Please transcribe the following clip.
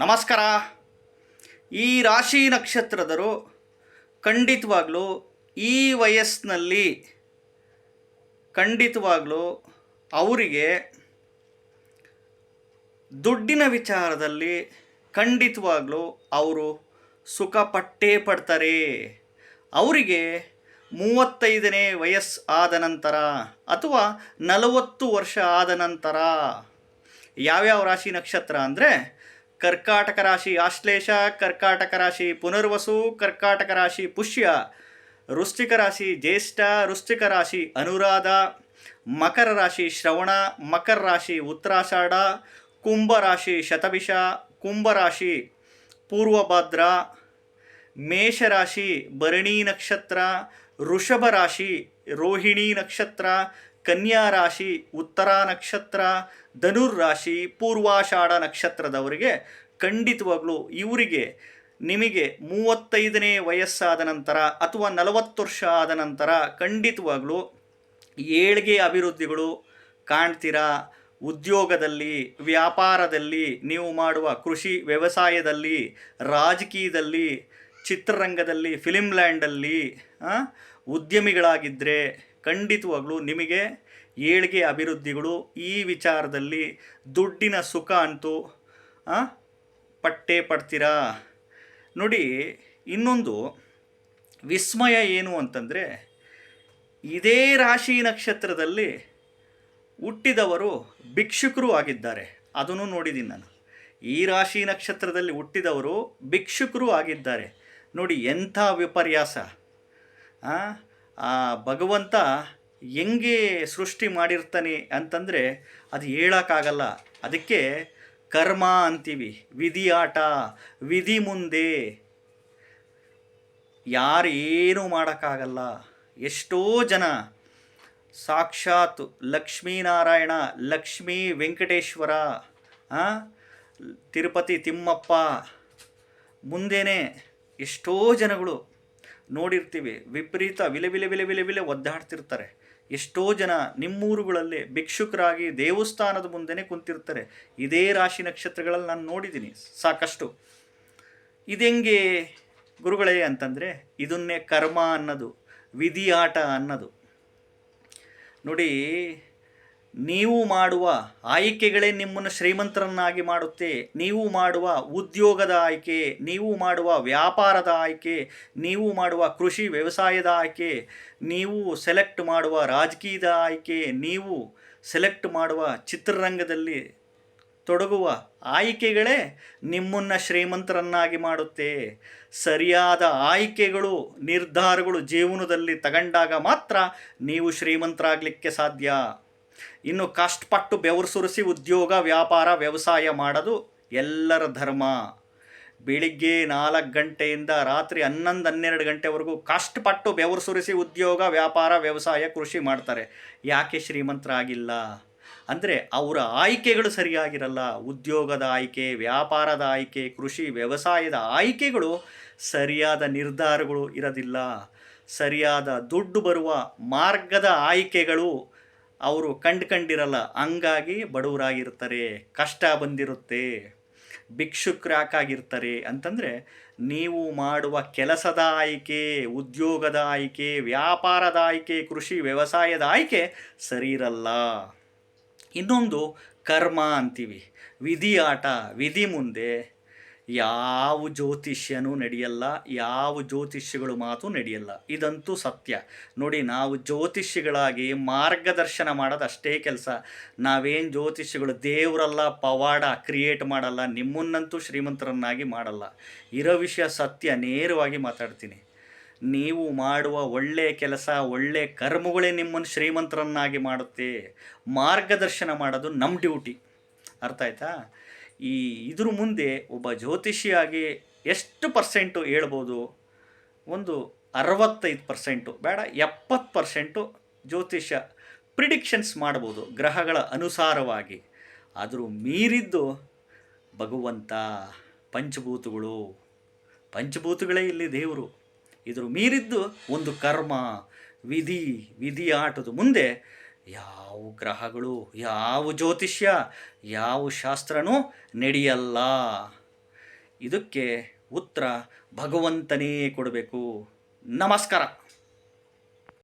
ನಮಸ್ಕಾರ. ಈ ರಾಶಿ ನಕ್ಷತ್ರದರು ಖಂಡಿತವಾಗ್ಲೂ ಈ ವಯಸ್ಸಿನಲ್ಲಿ ಖಂಡಿತವಾಗ್ಲೂ ಅವರಿಗೆ ದುಡ್ಡಿನ ವಿಚಾರದಲ್ಲಿ ಖಂಡಿತವಾಗ್ಲೂ ಅವರು ಸುಖ ಪಟ್ಟೇ ಪಡ್ತಾರೆ. ಅವರಿಗೆ ಮೂವತ್ತೈದನೇ ವಯಸ್ಸು ಆದ ನಂತರ ಅಥವಾ ನಲವತ್ತು ವರ್ಷ ಆದ ನಂತರ ಯಾವ್ಯಾವ ರಾಶಿ ನಕ್ಷತ್ರ ಅಂದರೆ ಕರ್ಕಾಟಕ ರಾಶಿ ಆಶ್ಲೇಷ ಕರ್ಕಾಟಕ ರಾಶಿ ಪುನರ್ವಸು, ಕರ್ಕಾಟಕ ರಾಶಿ ಪುಷ್ಯ, ವೃಶ್ಚಿಕ ರಾಶಿ ಜ್ಯೇಷ್ಠ, ವೃಶ್ಚಿಕ ರಾಶಿ ಅನುರಾಧ, ಮಕರ ರಾಶಿ ಶ್ರವಣ, ಮಕರ ರಾಶಿ ಉತ್ತರಾಷಾಢ, ಕುಂಭ ರಾಶಿ ಶತಭಿಷ, ಕುಂಭ ರಾಶಿ ಪೂರ್ವಭದ್ರ ಮೇಷರಾಶಿ ಭರಣಿ ನಕ್ಷತ್ರ, ವೃಷಭ ರಾಶಿ ರೋಹಿಣಿ ನಕ್ಷತ್ರ ಕನ್ಯಾ ರಾಶಿ, ಉತ್ತರ ನಕ್ಷತ್ರ, ಧನುರ್ ರಾಶಿ, ಪೂರ್ವಾಷಾಢ ನಕ್ಷತ್ರದವರಿಗೆ ಖಂಡಿತವಾಗಲೂ ಇವರಿಗೆ ನಿಮಗೆ ಮೂವತ್ತೈದನೇ ವಯಸ್ಸಾದ ನಂತರ ಅಥವಾ ನಲವತ್ತು ವರ್ಷ ಆದ ನಂತರ ಖಂಡಿತವಾಗಲೂ ಏಳಿಗೆ ಅಭಿವೃದ್ಧಿಗಳು ಕಾಣ್ತೀರಾ? ಉದ್ಯೋಗದಲ್ಲಿ, ವ್ಯಾಪಾರದಲ್ಲಿ, ನೀವು ಮಾಡುವ ಕೃಷಿ ವ್ಯವಸಾಯದಲ್ಲಿ, ರಾಜಕೀಯದಲ್ಲಿ, ಚಿತ್ರರಂಗದಲ್ಲಿ ಫಿಲಿಮ್ ಲ್ಯಾಂಡಲ್ಲಿ ಉದ್ಯಮಿಗಳಾಗಿದ್ದರೆ ಖಂಡಿತವಾಗ್ಲೂ ನಿಮಗೆ ಏಳಿಗೆ ಅಭಿವೃದ್ಧಿಗಳು ಈ ವಿಚಾರದಲ್ಲಿ ದುಡ್ಡಿನ ಸುಖ ಅಂತೂ ಪಟ್ಟೆ ಪಡ್ತೀರಾ? ನೋಡಿ, ಇನ್ನೊಂದು ವಿಸ್ಮಯ ಏನು ಅಂತಂದರೆ, ಇದೇ ರಾಶಿ ನಕ್ಷತ್ರದಲ್ಲಿ ಹುಟ್ಟಿದವರು ಭಿಕ್ಷುಕರು ಆಗಿದ್ದಾರೆ. ಅದನ್ನು ನೋಡಿದ್ದೀನಿ ನಾನು. ಈ ರಾಶಿ ನಕ್ಷತ್ರದಲ್ಲಿ ಹುಟ್ಟಿದವರು ಭಿಕ್ಷುಕರು ಆಗಿದ್ದಾರೆ. ನೋಡಿ, ಎಂಥ ವಿಪರ್ಯಾಸ ಆ, ಭಗವಂತ ಹೆಂಗೆ ಸೃಷ್ಟಿ ಮಾಡಿರ್ತಾನೆ ಅಂತಂದರೆ ಅದು ಹೇಳೋಕ್ಕಾಗಲ್ಲ. ಅದಕ್ಕೆ ಕರ್ಮ ಅಂತೀವಿ. ವಿಧಿ ಆಟ ವಿಧಿ ಮುಂದೆ. ಯಾರು ಏನೂ ಮಾಡೋಕ್ಕಾಗಲ್ಲ. ಎಷ್ಟೋ ಜನ ಸಾಕ್ಷಾತ್ ಲಕ್ಷ್ಮೀನಾರಾಯಣ ಲಕ್ಷ್ಮೀ ವೆಂಕಟೇಶ್ವರ ತಿರುಪತಿ ತಿಮ್ಮಪ್ಪ ಮುಂದೆನೇ ಎಷ್ಟೋ ಜನಗಳು ನೋಡಿರ್ತೀವಿ. ವಿಪರೀತ ವಿಲೆ ವಿಲೆ ವಿಲೆ ವಿಲೆ ವಿಲೆ ಒದ್ದಾಡ್ತಿರ್ತಾರೆ. ಎಷ್ಟೋ ಜನ ನಿಮ್ಮೂರುಗಳಲ್ಲಿ ಭಿಕ್ಷುಕರಾಗಿ ದೇವಸ್ಥಾನದ ಮುಂದೆನೆ ಕುಂತಿರ್ತಾರೆ. ಇದೇ ರಾಶಿ ನಕ್ಷತ್ರಗಳಲ್ಲಿ ನಾನು ನೋಡಿದ್ದೀನಿ. ಸಾಕಷ್ಟು. ಇದೆಂಗೆ ಗುರುಗಳೇ ಅಂತಂದರೆ, ಇದನ್ನೇ ಕರ್ಮ ಅನ್ನೋದು, ವಿಧಿಯಾಟ ಅನ್ನೋದು. ನೋಡಿ ನೀವು ಮಾಡುವ ಆಯ್ಕೆಗಳೇ ನಿಮ್ಮನ್ನು ಶ್ರೀಮಂತರನ್ನಾಗಿ ಮಾಡುತ್ತೆ. ನೀವು ಮಾಡುವ ಉದ್ಯೋಗದ ಆಯ್ಕೆ, ನೀವು ಮಾಡುವ ವ್ಯಾಪಾರದ ಆಯ್ಕೆ, ನೀವು ಮಾಡುವ ಕೃಷಿ ವ್ಯವಸಾಯದ ಆಯ್ಕೆ, ನೀವು ಸೆಲೆಕ್ಟ್ ಮಾಡುವ ರಾಜಕೀಯದ ಆಯ್ಕೆ, ನೀವು ಸೆಲೆಕ್ಟ್ ಮಾಡುವ ಚಿತ್ರರಂಗದಲ್ಲಿ ತೊಡಗುವ ಆಯ್ಕೆಗಳೇ ನಿಮ್ಮನ್ನು ಶ್ರೀಮಂತರನ್ನಾಗಿ ಮಾಡುತ್ತೆ. ಸರಿಯಾದ ಆಯ್ಕೆಗಳು, ನಿರ್ಧಾರಗಳು ಜೀವನದಲ್ಲಿ ತಗೊಂಡಾಗ ಮಾತ್ರ ನೀವು ಶ್ರೀಮಂತರಾಗಲಿಕ್ಕೆ ಸಾಧ್ಯ. ಇನ್ನು ಕಷ್ಟಪಟ್ಟು ಬೆವರು ಸುರಿಸಿ ಉದ್ಯೋಗ, ವ್ಯಾಪಾರ, ವ್ಯವಸಾಯ ಮಾಡೋದು ಎಲ್ಲರ ಧರ್ಮ. ಬೆಳಿಗ್ಗೆ ನಾಲ್ಕು ಗಂಟೆಯಿಂದ ರಾತ್ರಿ ಹನ್ನೊಂದು, ಹನ್ನೆರಡು ಗಂಟೆವರೆಗೂ ಕಷ್ಟಪಟ್ಟು ಬೆವರು ಸುರಿಸಿ ಉದ್ಯೋಗ, ವ್ಯಾಪಾರ, ವ್ಯವಸಾಯ, ಕೃಷಿ ಮಾಡ್ತಾರೆ. ಯಾಕೆ ಶ್ರೀಮಂತರಾಗಿಲ್ಲ? ಅಂದರೆ ಅವರ ಆಯ್ಕೆಗಳು ಸರಿಯಾಗಿರಲ್ಲ. ಉದ್ಯೋಗದ ಆಯ್ಕೆ, ವ್ಯಾಪಾರದ ಆಯ್ಕೆ, ಕೃಷಿ, ವ್ಯವಸಾಯದ ಆಯ್ಕೆಗಳು ಸರಿಯಾದ ನಿರ್ಧಾರಗಳು ಇರೋದಿಲ್ಲ. ಸರಿಯಾದ ದುಡ್ಡು ಬರುವ ಮಾರ್ಗದ ಆಯ್ಕೆಗಳು ಅವರು ಕಂಡ್ಕೊಂಡಿರಲ್ಲ ಹಂಗಾಗಿ ಬಡವರಾಗಿರ್ತಾರೆ, ಕಷ್ಟ ಬಂದಿರುತ್ತೆ, ಭಿಕ್ಷುಕ್ರಾಕಾಗಿರ್ತಾರೆ ಅಂತಂದರೆ ನೀವು ಮಾಡುವ ಕೆಲಸದ ಆಯ್ಕೆ, ಉದ್ಯೋಗದ ಆಯ್ಕೆ, ವ್ಯಾಪಾರದ ಆಯ್ಕೆ, ಕೃಷಿ ವ್ಯವಸಾಯದ ಆಯ್ಕೆ ಸರಿ ಇರಲ್ಲ ಇನ್ನೊಂದು ಕರ್ಮ ಅಂತೀವಿ. ವಿಧಿ ಆಟ, ವಿಧಿ ಮುಂದೆ. ಯಾವ ಜ್ಯೋತಿಷ್ಯನೂ ನಡೆಯಲ್ಲ, ಯಾವ ಜ್ಯೋತಿಷ್ಯಗಳು ಮಾತು ನಡೆಯಲ್ಲ. ಇದಂತೂ ಸತ್ಯ. ನೋಡಿ, ನಾವು ಜ್ಯೋತಿಷ್ಯಗಳಾಗಿ ಮಾರ್ಗದರ್ಶನ ಮಾಡೋದು ಅಷ್ಟೇ ಕೆಲಸ. ನಾವೇನು ಜ್ಯೋತಿಷ್ಯಗಳು ದೇವರಲ್ಲ, ಪವಾಡ ಕ್ರಿಯೇಟ್ ಮಾಡಲ್ಲ, ನಿಮ್ಮನ್ನಂತೂ ಶ್ರೀಮಂತರನ್ನಾಗಿ ಮಾಡಲ್ಲ. ಇರೋ ವಿಷಯ ಸತ್ಯ, ನೇರವಾಗಿ ಮಾತಾಡ್ತೀನಿ. ನೀವು ಮಾಡುವ ಒಳ್ಳೆಯ ಕೆಲಸ ಒಳ್ಳೆಯ ಕರ್ಮಗಳೇ ನಿಮ್ಮನ್ನು ಶ್ರೀಮಂತರನ್ನಾಗಿ ಮಾಡುತ್ತೆ. ಮಾರ್ಗದರ್ಶನ ಮಾಡೋದು ನಮ್ಮ ಡ್ಯೂಟಿ. ಅರ್ಥ ಆಯ್ತಾ? ಈ ಇದ್ರ ಮುಂದೆ ಒಬ್ಬ ಜ್ಯೋತಿಷಿಯಾಗಿ ಎಷ್ಟು ಪರ್ಸೆಂಟು ಹೇಳ್ಬೋದು? ಒಂದು ಅರವತ್ತೈದು ಪರ್ಸೆಂಟು, ಬೇಡ, ಎಪ್ಪತ್ತು ಪರ್ಸೆಂಟು ಜ್ಯೋತಿಷ್ಯ ಪ್ರಿಡಿಕ್ಷನ್ಸ್ ಮಾಡ್ಬೋದು ಗ್ರಹಗಳ ಅನುಸಾರವಾಗಿ. ಆದರೂ ಮೀರಿದ್ದು ಭಗವಂತ, ಪಂಚಭೂತಗಳು. ಪಂಚಭೂತಗಳೇ ಇಲ್ಲಿ ದೇವರು. ಇದ್ರ ಮೀರಿದ್ದು ಒಂದು ಕರ್ಮ, ವಿಧಿ ವಿಧಿ ಆಟದ ಮುಂದೆ ಯಾವ ಗ್ರಹಗಳು ಯಾವ ಜ್ಯೋತಿಷ್ಯ ಯಾವ ಶಾಸ್ತ್ರನೂ ನಡೆಯಲ್ಲ. ಇದಕ್ಕೆ ಉತ್ತರ ಭಗವಂತನೇ ಕೊಡಬೇಕು. ನಮಸ್ಕಾರ.